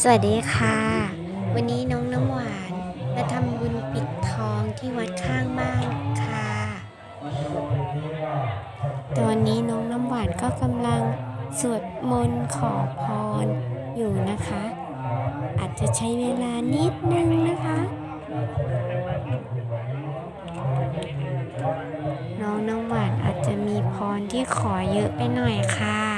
สวัสดีค่ะ วันนี้น้องน้ำหวานมาทำบุญปิดทองที่วัดข้างบ้านค่ะ ตอนนี้น้องน้ำหวานก็กำลังสวดมนต์ขอพรอยู่นะคะ อาจจะใช้เวลานิดนึงนะคะ น้องน้ำหวานอาจจะมีพรที่ขอเยอะไปหน่อยค่ะ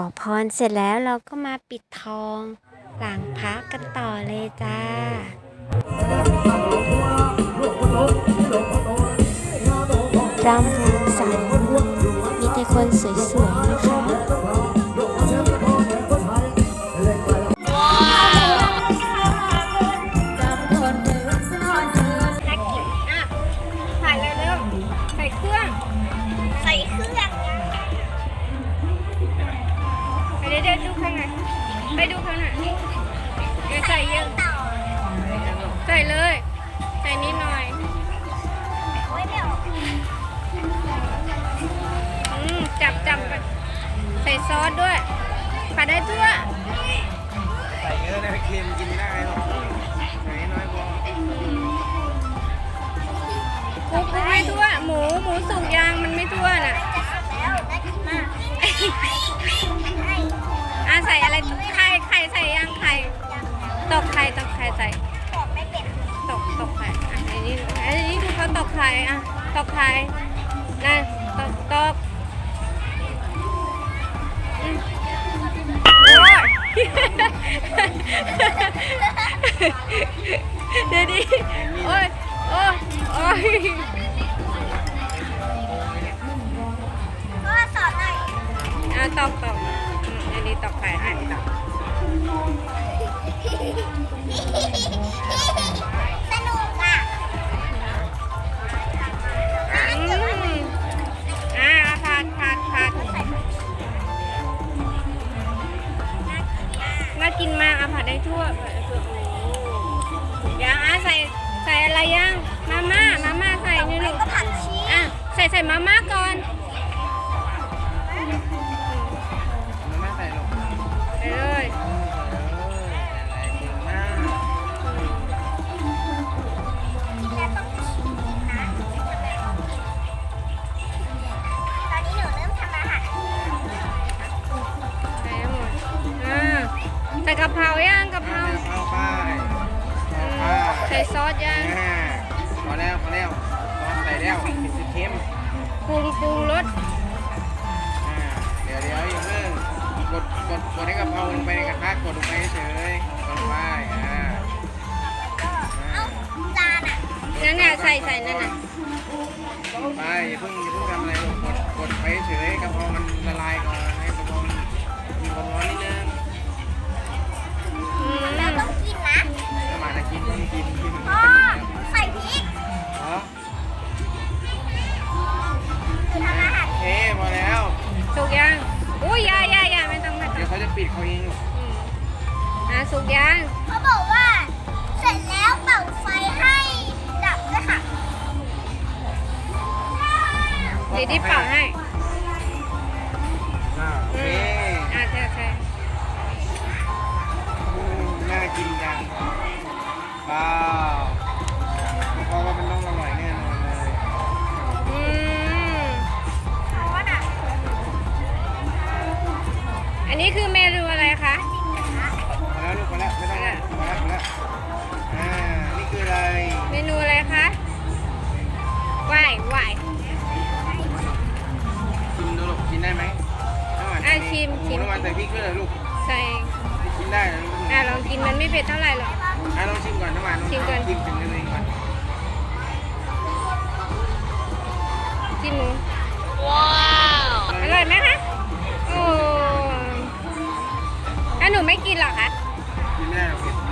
อพรเสร็จแล้วเราก็มาปิดทองหลังพระกันต่อเลยจ้า รำวงสรรค์มีแต่คนสวยๆนะคะน่ากินอะใส่เลยเร็วใส่เครื่อง ใส่เครื่อง ดูข้างในเดี๋ยวใส่เยอะ ใส่เลย ใส่นิดหน่อย อืม จับจับใส่ซอสด้วยผัดให้ทั่ว ใส่เยอะนะเค็มกินได้หรอกไหนน้อยพอคลุกคลุกไม่ทั่ว หมู หมูสุกยางมันไม่ทั่วน่ะอะใส่อะไรไข่ ไข่ใส่ยางไข่ตอกไข่ตอกไข่ใส่ตอกตอกไข่อะอันนี้อันนี้ดูเขาตอกไข่อะตอกไข่นั่นตอกตอกอืมโอ้ยเดี๋ยวดิโอ้ยโอ้ยโอ้ยอะตอกตอกอืมอันนี้ตอกไข่ให้ตอก สนุกอะอืมอะผัดผัดผัดน่ากินมากอะผัดได้ทั่วผัดได้ทั่วโอ้ยังอะใส่ใส่อะไรยังมาม่ามาม่าใส่นี่ลูกก็ผักชีอะใส่ใส่มาม่าก่อน ส่ซอสย่างอ่าพอแล้วพอแล้วพอใส่แล้วเป็นสิเค็มปรุงปรุงรสอ่าเดี๋ยวเดี๋ยวอย่าเพิ่งกดกดกดให้กะเพราลงไปในกระทะกดลงไปเฉยๆกดลงไปอ่าอ่าจานอะนั่นน่ะใส่ใส่นั่นน่ะไปอย่าเพิ่งอย่าเพิ่งทำอะไรลูกกดกดไปเฉยๆกะเพรามันละลายก่อนให้กะเพรามันมีความร้อนนิดนึง สุกยังอุ้ยอยาอยาอยาไม่ต้องไม่เดี๋ต้ยอวงเขาจะปิดเขาเองลูกอืมอะสุกยังเขาบอกว่าเสร็จแล้วเป่าไฟให้ดับด้วยค่ะ เดี๋ยวที่เป่าให้อ่ อันนี้คือเมนูอะไรคะพอแล้วลูกพอแล้วไม่ต้องแล้วพอแล้วพอแล้วอ่านี่คืออะไรเมนูอะไรคะวายวายกินดูลูกกินได้ไหมน้ำหวานอะชิมชิมน้ำหวานใส่พริกด้วยเหรอลูกใส่กินได้เหรอลูกอะลองกินมันไม่เผ็ดเท่าไหร่หรอก อะลองชิมก่อนน้ำหวานลองชิมก่อน ชิมถึงตัวเองก่อนกินหมูว้า ไม่กินหรอคะกินไม่ได้หรอกเผ็ด